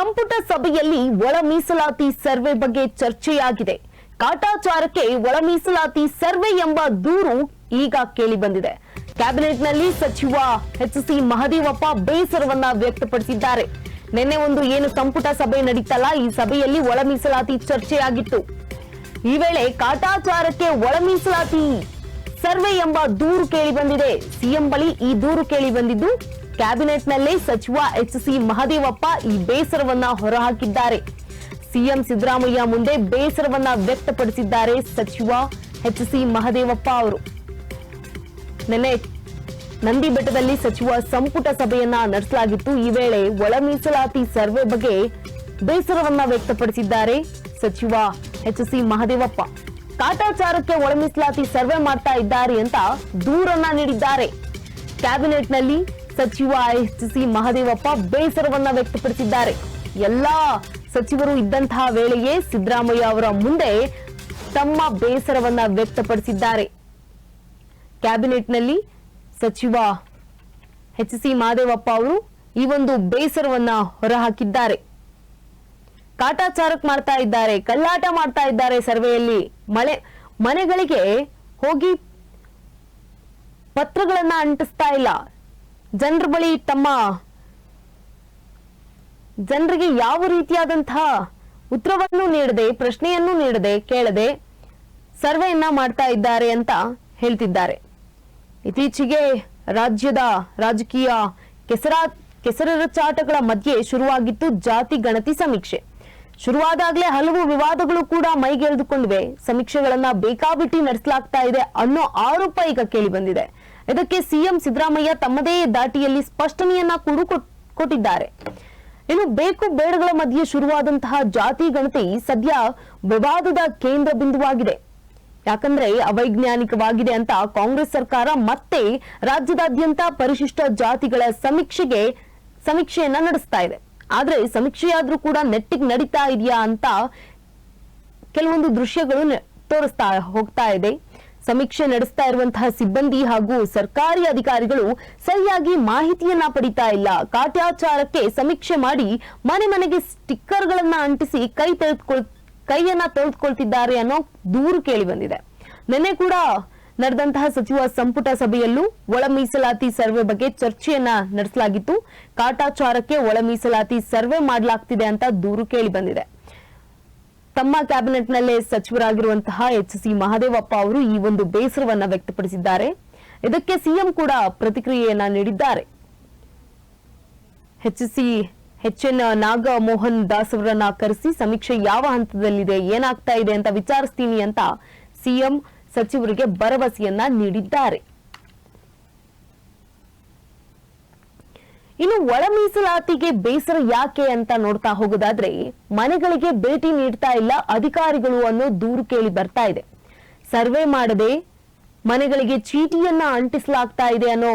ಸಂಪುಟ ಸಭೆಯಲ್ಲಿ ಒಳ ಮೀಸಲಾತಿ ಸರ್ವೆ ಬಗ್ಗೆ ಚರ್ಚೆಯಾಗಿದೆ. ಕಾಟಾಚಾರಕ್ಕೆ ಒಳ ಮೀಸಲಾತಿ ಸರ್ವೆ ಎಂಬ ದೂರು ಈಗ ಕೇಳಿ ಬಂದಿದೆ. ಕ್ಯಾಬಿನೆಟ್ನಲ್ಲಿ ಸಚಿವ ಎಚ್ ಸಿ ಮಹದೇವಪ್ಪ ಬೇಸರವನ್ನ ವ್ಯಕ್ತಪಡಿಸಿದ್ದಾರೆ. ನಿನ್ನೆ ಒಂದು ಏನು ಸಂಪುಟ ಸಭೆ ನಡೀತಲ್ಲ, ಈ ಸಭೆಯಲ್ಲಿ ಒಳ ಮೀಸಲಾತಿ ಚರ್ಚೆಯಾಗಿತ್ತು. ಈ ವೇಳೆ ಕಾಟಾಚಾರಕ್ಕೆ ಒಳ ಮೀಸಲಾತಿ ಸರ್ವೆ ಎಂಬ ದೂರು ಕೇಳಿ ಬಂದಿದೆ. ಸಿಎಂ ಬಳಿ ಈ ದೂರು ಕೇಳಿ ಬಂದಿದ್ದು ಕ್ಯಾಬಿನೆಟ್ನಲ್ಲೇ ಸಚಿವ ಎಚ್ ಸಿ ಮಹದೇವಪ್ಪ ಈ ಬೇಸರವನ್ನ ಹೊರಹಾಕಿದ್ದಾರೆ. ಸಿಎಂ ಸಿದ್ದರಾಮಯ್ಯ ಮುಂದೆ ಬೇಸರವನ್ನ ವ್ಯಕ್ತಪಡಿಸಿದ್ದಾರೆ ಸಚಿವ ಎಚ್ ಸಿ ಮಹದೇವಪ್ಪ ಅವರು. ನಿನ್ನೆ ನಂದಿ ಬೆಟ್ಟದಲ್ಲಿ ಸಚಿವ ಸಂಪುಟ ಸಭೆಯನ್ನ ನಡೆಸಲಾಗಿತ್ತು. ಈ ವೇಳೆ ಒಳ ಮೀಸಲಾತಿ ಸರ್ವೆ ಬಗ್ಗೆ ಬೇಸರವನ್ನ ವ್ಯಕ್ತಪಡಿಸಿದ್ದಾರೆ ಸಚಿವ ಎಚ್ ಸಿ ಮಹದೇವಪ್ಪ. ಕಾಟಾಚಾರಕ್ಕೆ ಒಳ ಮೀಸಲಾತಿ ಸರ್ವೆ ಮಾಡ್ತಾ ಇದ್ದಾರೆ ಅಂತ ದೂರನ್ನ ನೀಡಿದ್ದಾರೆ. ಕ್ಯಾಬಿನೆಟ್ನಲ್ಲಿ ಸಚಿವ ಎಸ್ ಸಿ ಮಹದೇವಪ್ಪ ಬೇಸರವನ್ನ ವ್ಯಕ್ತಪಡಿಸಿದ್ದಾರೆ. ಎಲ್ಲಾ ಸಚಿವರು ಇದ್ದಂತಹ ವೇಳೆಯೇ ಸಿದ್ದರಾಮಯ್ಯ ಅವರ ಮುಂದೆ ತಮ್ಮ ಬೇಸರವನ್ನ ವ್ಯಕ್ತಪಡಿಸಿದ್ದಾರೆ. ಕ್ಯಾಬಿನೆಟ್ನಲ್ಲಿ ಸಚಿವ ಎಚ್ ಸಿ ಮಹದೇವಪ್ಪ ಅವರು ಈ ಒಂದು ಬೇಸರವನ್ನ ಹೊರಹಾಕಿದ್ದಾರೆ. ಕಾಟಾಚಾರಕ್ ಮಾಡ್ತಾ ಇದ್ದಾರೆ ಕಲ್ಲಾಟ ಮಾಡ್ತಾ ಇದ್ದಾರೆ ಸರ್ವೆಯಲ್ಲಿ. ಮಳೆ, ಮನೆಗಳಿಗೆ ಹೋಗಿ ಪತ್ರಗಳನ್ನ ಅಂಟಿಸ್ತಾ ಇಲ್ಲ. ಜನರ ಬಳಿ ತಮ್ಮ ಜನರಿಗೆ ಯಾವ ರೀತಿಯಾದಂತಹ ಉತ್ತರವನ್ನು ನೀಡದೆ, ಪ್ರಶ್ನೆಯನ್ನು ನೀಡದೆ, ಕೇಳದೆ ಸರ್ವೆಯನ್ನ ಮಾಡ್ತಾ ಇದ್ದಾರೆ ಅಂತ ಹೇಳ್ತಿದ್ದಾರೆ. ಇತ್ತೀಚೆಗೆ ರಾಜ್ಯದ ರಾಜಕೀಯ ಕೆಸರ ಕೆಸರಚಾಟಗಳ ಮಧ್ಯೆ ಶುರುವಾಗಿತ್ತು ಜಾತಿ ಗಣತಿ ಸಮೀಕ್ಷೆ. ಶುರುವಾದಾಗಲೇ ಹಲವು ವಿವಾದಗಳು ಕೂಡ ಮೈಗೆಳೆದುಕೊಂಡಿವೆ. ಸಮೀಕ್ಷೆಗಳನ್ನ ಬೇಕಾಬಿಟ್ಟಿ ನಡೆಸಲಾಗ್ತಾ ಇದೆ ಅನ್ನೋ ಆರೋಪ ಈಗ ಕೇಳಿ ಬಂದಿದೆ. ಇದಕ್ಕೆ ಸಿಎಂ ಸಿದ್ದರಾಮಯ್ಯ ತಮ್ಮದೇ ದಾಟಿಯಲ್ಲಿ ಸ್ಪಷ್ಟನೆಯನ್ನ ಕೂಡ ಕೊಟ್- ಕೊಟ್ಟಿದ್ದಾರೆ. ಇನ್ನು ಬೇಕು ಬೇಡಗಳ ಮಧ್ಯೆ ಶುರುವಾದಂತಹ ಜಾತಿ ಗಣತಿ ಸದ್ಯ ವಿವಾದದ ಕೇಂದ್ರ ಬಿಂದುವಾಗಿದೆ. ಯಾಕಂದ್ರೆ ಅವೈಜ್ಞಾನಿಕವಾಗಿದೆ ಅಂತ ಕಾಂಗ್ರೆಸ್ ಸರ್ಕಾರ ಮತ್ತೆ ರಾಜ್ಯದಾದ್ಯಂತ ಪರಿಶಿಷ್ಟ ಜಾತಿಗಳ ಸಮೀಕ್ಷೆಗೆ ಸಮೀಕ್ಷೆಯನ್ನ ನಡೆಸ್ತಾ ಇದೆ. ಆದ್ರೆ ಸಮೀಕ್ಷೆಯಾದ್ರೂ ಕೂಡ ನೆಟ್ಟಿಗೆ ನಡೀತಾ ಇದೆಯಾ ಅಂತ ಕೆಲವೊಂದು ದೃಶ್ಯಗಳು ತೋರಿಸ್ತಾ ಹೋಗ್ತಾ ಇದೆ. ಸಮೀಕ್ಷೆ ನಡೆಸ್ತಾ ಇರುವಂತಹ ಸಿಬ್ಬಂದಿ ಹಾಗೂ ಸರ್ಕಾರಿ ಅಧಿಕಾರಿಗಳು ಸರಿಯಾಗಿ ಮಾಹಿತಿಯನ್ನ ಪಡಿತಾ ಇಲ್ಲ. ಕಾಟ್ಯಾಚಾರಕ್ಕೆ ಸಮೀಕ್ಷೆ ಮಾಡಿ ಮನೆ ಮನೆಗೆ ಸ್ಟಿಕ್ಕರ್ಗಳನ್ನ ಅಂಟಿಸಿ ಕೈ ತೆಗೆದುಕೊಳ್, ಕೈಯನ್ನ ತೆಗೆದುಕೊಳ್ತಿದ್ದಾರೆ ಅನ್ನೋ ದೂರು ಕೇಳಿ ಬಂದಿದೆ. ನಿನ್ನೆ ಕೂಡ ನಡೆದಂತಹ ಸಚಿವ ಸಂಪುಟ ಸಭೆಯಲ್ಲೂ ಒಳ ಮೀಸಲಾತಿ ಸರ್ವೆ ಬಗ್ಗೆ ಚರ್ಚೆಯನ್ನ ನಡೆಸಲಾಗಿತ್ತು. ಕಾಟಾಚಾರಕ್ಕೆ ಒಳ ಮೀಸಲಾತಿ ಸರ್ವೆ ಮಾಡಲಾಗ್ತಿದೆ ಅಂತ ದೂರು ಕೇಳಿ ಬಂದಿದೆ. ತಮ್ಮ ಕ್ಯಾಬಿನೆಟ್ನಲ್ಲೇ ಸಚಿವರಾಗಿರುವಂತಹ ಎಚ್ ಸಿ ಮಹದೇವಪ್ಪ ಅವರು ಈ ಒಂದು ಬೇಸರವನ್ನ ವ್ಯಕ್ತಪಡಿಸಿದ್ದಾರೆ. ಇದಕ್ಕೆ ಸಿಎಂ ಕೂಡ ಪ್ರತಿಕ್ರಿಯೆಯನ್ನ ನೀಡಿದ್ದಾರೆ. H C H N Nagamohan Das ಅವರನ್ನ ಕರೆಸಿ ಸಮೀಕ್ಷೆ ಯಾವ ಹಂತದಲ್ಲಿದೆ, ಏನಾಗ್ತಾ ಇದೆ ಅಂತ ವಿಚಾರಿಸ್ತೀನಿ ಅಂತ ಸಿಎಂ ಸಚಿವರಿಗೆ ಭರವಸೆಯನ್ನ ನೀಡಿದ್ದಾರೆ. ಇನ್ನು ಒಳ ಮೀಸಲಾತಿಗೆ ಬೇಸರ ಯಾಕೆ ಅಂತ ನೋಡ್ತಾ ಹೋಗೋದಾದ್ರೆ, ಮನೆಗಳಿಗೆ ಭೇಟಿ ನೀಡ್ತಾ ಇಲ್ಲ ಅಧಿಕಾರಿಗಳು ಅನ್ನೋ ದೂರು ಕೇಳಿ ಬರ್ತಾ ಇದೆ. ಸರ್ವೆ ಮಾಡದೆ ಮನೆಗಳಿಗೆ ಚೀಟಿಯನ್ನ ಅಂಟಿಸಲಾಗ್ತಾ ಇದೆ ಅನ್ನೋ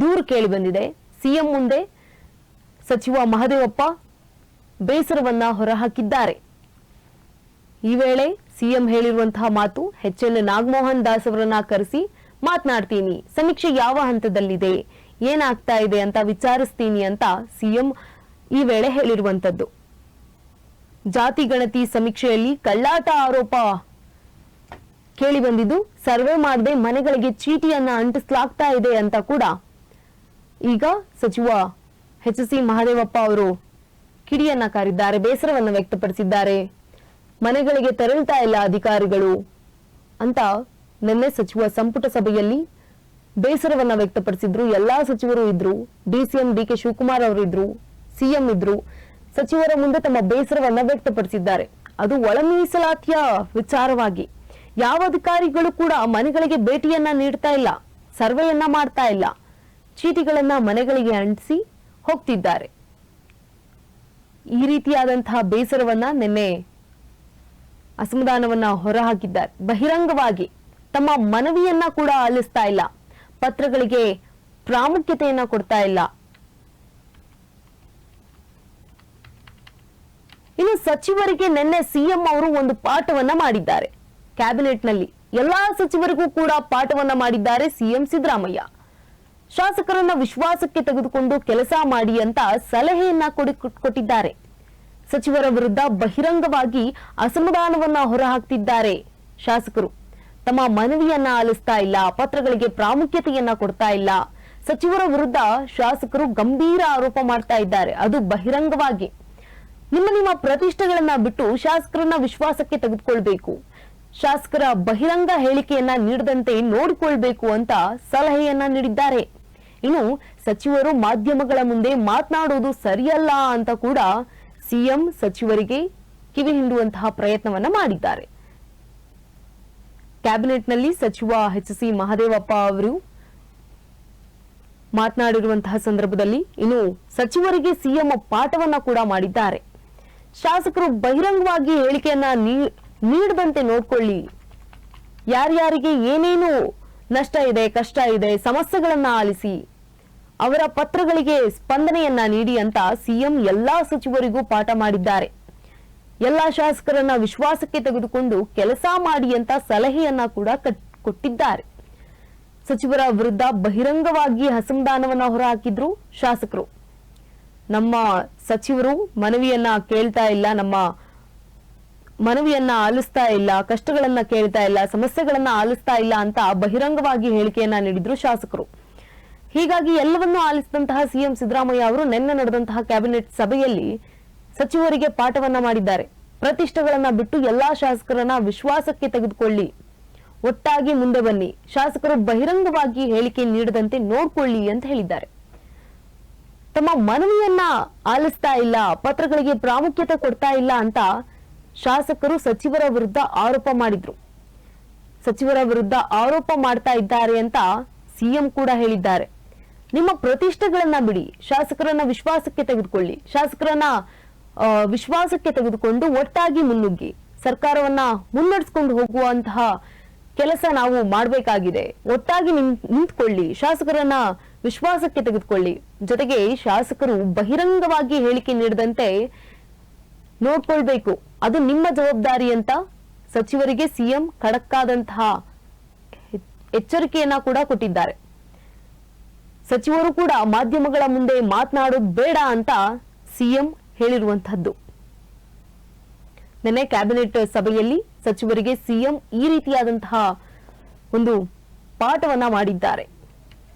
ದೂರು ಕೇಳಿ ಬಂದಿದೆ. ಸಿಎಂ ಮುಂದೆ ಸಚಿವ ಮಹದೇವಪ್ಪ ಬೇಸರವನ್ನ ಹೊರಹಾಕಿದ್ದಾರೆ. ಈ ವೇಳೆ ಸಿಎಂ ಹೇಳಿರುವಂತಹ ಮಾತು ಎಚ್ ಎನ್ ನಾಗಮೋಹನ್ ದಾಸ್ ಅವರನ್ನ ಕರೆಸಿ ಮಾತನಾಡ್ತೀನಿ. ಸಮೀಕ್ಷೆ ಯಾವ ಹಂತದಲ್ಲಿದೆ? ಏನಾಗ್ತಾ ಇದೆ ಅಂತ ವಿಚಾರಿಸ್ತೀನಿ ಅಂತ ಸಿಎಂ ಈ ವೇಳೆ ಹೇಳಿರುವಂತದ್ದು ಜಾತಿ ಗಣತಿ ಸಮೀಕ್ಷೆಯಲ್ಲಿ ಕಳ್ಳಾಟ ಆರೋಪ ಕೇಳಿ ಬಂದಿದ್ದು, ಸರ್ವೆ ಮಾಡದೆ ಮನೆಗಳಿಗೆ ಚೀಟಿಯನ್ನ ಅಂಟಿಸಲಾಗ್ತಾ ಇದೆ ಅಂತ ಕೂಡ ಈಗ ಸಚಿವ ಎಚ್ ಸಿ ಮಹದೇವಪ್ಪ ಅವರು ಕಿಡಿಯನ್ನ ಕಾರಿದ್ದಾರೆ, ಬೇಸರವನ್ನು ವ್ಯಕ್ತಪಡಿಸಿದ್ದಾರೆ. ಮನೆಗಳಿಗೆ ತೆರಳ್ತಾ ಇಲ್ಲ ಅಧಿಕಾರಿಗಳು ಅಂತ ನಿನ್ನೆ ಸಚಿವ ಸಂಪುಟ ಸಭೆಯಲ್ಲಿ ಬೇಸರವನ್ನ ವ್ಯಕ್ತಪಡಿಸಿದ್ರು. ಎಲ್ಲಾ ಸಚಿವರು ಇದ್ರು. ಡಿಸಿಎಂ ಡಿ ಕೆ ಶಿವಕುಮಾರ್ ಅವರು ಇದ್ರು. ಸಿಎಂ ಇದ್ರು. ಸಚಿವರ ಮುಂದೆ ತಮ್ಮ ಬೇಸರವನ್ನ ವ್ಯಕ್ತಪಡಿಸಿದ್ದಾರೆ. ಅದು ಒಳ ಮೀಸಲಾತಿಯ ವಿಚಾರವಾಗಿ. ಯಾವ ಅಧಿಕಾರಿಗಳು ಕೂಡ ಮನೆಗಳಿಗೆ ಭೇಟಿಯನ್ನ ನೀಡ್ತಾ ಇಲ್ಲ. ಸರ್ವೆಯನ್ನ ಮಾಡ್ತಾ ಇಲ್ಲ. ಚೀಟಿಗಳನ್ನ ಮನೆಗಳಿಗೆ ಅಂಟಿಸಿ ಹೋಗ್ತಿದ್ದಾರೆ. ಈ ರೀತಿಯಾದಂತಹ ಬೇಸರವನ್ನ ನಿನ್ನೆ ಅಸಮಾಧಾನವನ್ನ ಹೊರಹಾಕಿದ್ದಾರೆ. ಬಹಿರಂಗವಾಗಿ ತಮ್ಮ ಮನವಿಯನ್ನ ಕೂಡ ಆಲಿಸ್ತಾ ಇಲ್ಲ. ಪತ್ರಗಳಿಗೆ ಪ್ರಾಮುಖ್ಯತೆಯನ್ನ ಕೊಡ್ತಾ ಇಲ್ಲ. ಇನ್ನು ಸಚಿವರಿಗೆ ನಿನ್ನೆ ಸಿಎಂ ಅವರು ಒಂದು ಪಾಠವನ್ನ ಮಾಡಿದ್ದಾರೆ. ಕ್ಯಾಬಿನೆಟ್ನಲ್ಲಿ ಎಲ್ಲಾ ಸಚಿವರಿಗೂ ಕೂಡ ಪಾಠವನ್ನ ಮಾಡಿದ್ದಾರೆ ಸಿಎಂ ಸಿದ್ದರಾಮಯ್ಯ. ಶಾಸಕರನ್ನ ವಿಶ್ವಾಸಕ್ಕೆ ತೆಗೆದುಕೊಂಡು ಕೆಲಸ ಮಾಡಿ ಅಂತ ಸಲಹೆಯನ್ನ ಕೊಡಿ ಕೊಟ್ಟಿದ್ದಾರೆ. ಸಚಿವರ ವಿರುದ್ಧ ಬಹಿರಂಗವಾಗಿ ಅಸಮಾಧಾನವನ್ನ ಹೊರಹಾಕ್ತಿದ್ದಾರೆ ಶಾಸಕರು. ತಮ್ಮ ಮನವಿಯನ್ನ ಆಲಿಸ್ತಾ ಇಲ್ಲ, ಪತ್ರಗಳಿಗೆ ಪ್ರಾಮುಖ್ಯತೆಯನ್ನ ಕೊಡ್ತಾ ಇಲ್ಲ. ಸಚಿವರ ವಿರುದ್ಧ ಶಾಸಕರು ಗಂಭೀರ ಆರೋಪ ಮಾಡ್ತಾ ಇದ್ದಾರೆ, ಅದು ಬಹಿರಂಗವಾಗಿ. ನಿಮ್ಮ ನಿಮ್ಮ ಪ್ರತಿಷ್ಠೆಗಳನ್ನ ಬಿಟ್ಟು ಶಾಸಕರನ್ನ ವಿಶ್ವಾಸಕ್ಕೆ ತೆಗೆದುಕೊಳ್ಬೇಕು. ಶಾಸಕರ ಬಹಿರಂಗ ಹೇಳಿಕೆಯನ್ನ ನೀಡದಂತೆ ನೋಡಿಕೊಳ್ಬೇಕು ಅಂತ ಸಲಹೆಯನ್ನ ನೀಡಿದ್ದಾರೆ. ಇನ್ನು ಸಚಿವರು ಮಾಧ್ಯಮಗಳ ಮುಂದೆ ಮಾತನಾಡುವುದು ಸರಿಯಲ್ಲ ಅಂತ ಕೂಡ ಸಿಎಂ ಸಚಿವರಿಗೆ ಕಿವಿ ಹಿಂಡುವಂತಹ ಪ್ರಯತ್ನವನ್ನ ಮಾಡಿದ್ದಾರೆ. ಕ್ಯಾಬಿನೆಟ್ನಲ್ಲಿ ಸಚಿವ ಎಚ್ ಸಿ ಮಹದೇವಪ್ಪ ಅವರು ಮಾತನಾಡಿರುವಂತಹ ಸಂದರ್ಭದಲ್ಲಿ ಇನ್ನು ಸಚಿವರಿಗೆ ಸಿಎಂ ಪಾಠವನ್ನ ಕೂಡ ಮಾಡಿದ್ದಾರೆ. ಶಾಸಕರು ಬಹಿರಂಗವಾಗಿ ಹೇಳಿಕೆಯನ್ನ ನೀಡದಂತೆ ನೋಡ್ಕೊಳ್ಳಿ. ಯಾರ್ಯಾರಿಗೆ ಏನೇನು ನಷ್ಟ ಇದೆ, ಕಷ್ಟ ಇದೆ, ಸಮಸ್ಯೆಗಳನ್ನ ಆಲಿಸಿ, ಅವರ ಪತ್ರಗಳಿಗೆ ಸ್ಪಂದನೆಯನ್ನ ನೀಡಿ ಅಂತ ಸಿಎಂ ಎಲ್ಲಾ ಸಚಿವರಿಗೂ ಪಾಠ ಮಾಡಿದ್ದಾರೆ. ಎಲ್ಲಾ ಶಾಸಕರನ್ನ ವಿಶ್ವಾಸಕ್ಕೆ ತೆಗೆದುಕೊಂಡು ಕೆಲಸ ಮಾಡಿ ಅಂತ ಸಲಹೆಯನ್ನ ಕೂಡ ಕಟ್- ಕೊಟ್ಟಿದ್ದಾರೆ. ಸಚಿವರ ವಿರುದ್ಧ ಬಹಿರಂಗವಾಗಿ ಅಸಮಾಧಾನವನ್ನ ಹೊರಹಾಕಿದ್ರು ಶಾಸಕರು. ನಮ್ಮ ಸಚಿವರು ಮನವಿಯನ್ನ ಕೇಳ್ತಾ ಇಲ್ಲ, ನಮ್ಮ ಮನವಿಯನ್ನ ಆಲಿಸ್ತಾ ಇಲ್ಲ, ಕಷ್ಟಗಳನ್ನ ಕೇಳ್ತಾ ಇಲ್ಲ, ಸಮಸ್ಯೆಗಳನ್ನ ಆಲಿಸ್ತಾ ಇಲ್ಲ ಅಂತ ಬಹಿರಂಗವಾಗಿ ಹೇಳಿಕೆಯನ್ನ ನೀಡಿದ್ರು ಶಾಸಕರು. ಹೀಗಾಗಿ ಎಲ್ಲವನ್ನೂ ಆಲಿಸಿದಂತಹ ಸಿಎಂ ಸಿದ್ದರಾಮಯ್ಯ ಅವರು ನಿನ್ನೆ ನಡೆದಂತಹ ಕ್ಯಾಬಿನೆಟ್ ಸಭೆಯಲ್ಲಿ ಸಚಿವರಿಗೆ ಪಾಠವನ್ನ ಮಾಡಿದ್ದಾರೆ. ಪ್ರತಿಷ್ಠೆಗಳನ್ನ ಬಿಟ್ಟು ಎಲ್ಲಾ ಶಾಸಕರನ್ನ ವಿಶ್ವಾಸಕ್ಕೆ ತೆಗೆದುಕೊಳ್ಳಿ. ಒಟ್ಟಾಗಿ ಮುಂದೆ ಬನ್ನಿ. ಶಾಸಕರು ಬಹಿರಂಗವಾಗಿ ಹೇಳಿಕೆ ನೀಡದಂತೆ ನೋಡ್ಕೊಳ್ಳಿ ಅಂತ ಹೇಳಿದ್ದಾರೆ. ತಮ್ಮ ಮನವಿಯನ್ನ ಆಲಿಸ್ತಾ ಇಲ್ಲ, ಪತ್ರಗಳಿಗೆ ಪ್ರಾಮುಖ್ಯತೆ ಕೊಡ್ತಾ ಇಲ್ಲ ಅಂತ ಶಾಸಕರು ಸಚಿವರ ವಿರುದ್ಧ ಆರೋಪ ಮಾಡಿದ್ರು. ಸಚಿವರ ವಿರುದ್ಧ ಆರೋಪ ಮಾಡ್ತಾ ಇದ್ದಾರೆ ಅಂತ ಸಿಎಂ ಕೂಡ ಹೇಳಿದ್ದಾರೆ. ನಿಮ್ಮ ಪ್ರತಿಷ್ಠೆಗಳನ್ನ ಬಿಡಿ. ಶಾಸಕರನ್ನ ವಿಶ್ವಾಸಕ್ಕೆ ತೆಗೆದುಕೊಳ್ಳಿ. ಶಾಸಕರನ್ನ ವಿಶ್ವಾಸಕ್ಕೆ ತೆಗೆದುಕೊಂಡು ಒಟ್ಟಾಗಿ ಮುನ್ನುಗ್ಗಿ ಸರ್ಕಾರವನ್ನ ಮುನ್ನಡೆಸ್ಕೊಂಡು ಹೋಗುವಂತಹ ಕೆಲಸ ನಾವು ಮಾಡಬೇಕಾಗಿದೆ. ಒಟ್ಟಾಗಿ ನಿಂತ್ಕೊಳ್ಳಿ, ಶಾಸಕರನ್ನ ವಿಶ್ವಾಸಕ್ಕೆ ತೆಗೆದುಕೊಳ್ಳಿ. ಜೊತೆಗೆ ಶಾಸಕರು ಬಹಿರಂಗವಾಗಿ ಹೇಳಿಕೆ ನೀಡದಂತೆ ನೋಡ್ಕೊಳ್ಬೇಕು. ಅದು ನಿಮ್ಮ ಜವಾಬ್ದಾರಿ ಅಂತ ಸಚಿವರಿಗೆ ಸಿಎಂ ಖಡಕ್ಕಾದಂತಹ ಎಚ್- ಎಚ್ಚರಿಕೆಯನ್ನ ಕೂಡ ಕೊಟ್ಟಿದ್ದಾರೆ. ಸಚಿವರು ಕೂಡ ಮಾಧ್ಯಮಗಳ ಮುಂದೆ ಮಾತನಾಡೋದು ಬೇಡ ಅಂತ ಸಿಎಂ ಹೇಳಿರುವಂತಹದ್ದು ನಿನ್ನೆ ಕ್ಯಾಬಿನೆಟ್ ಸಭೆಯಲ್ಲಿ ಸಚಿವರಿಗೆ ಸಿಎಂ ಈ ರೀತಿಯಾದಂತಹ ಒಂದು ಪಾಠವನ್ನ ಮಾಡಿದ್ದಾರೆ.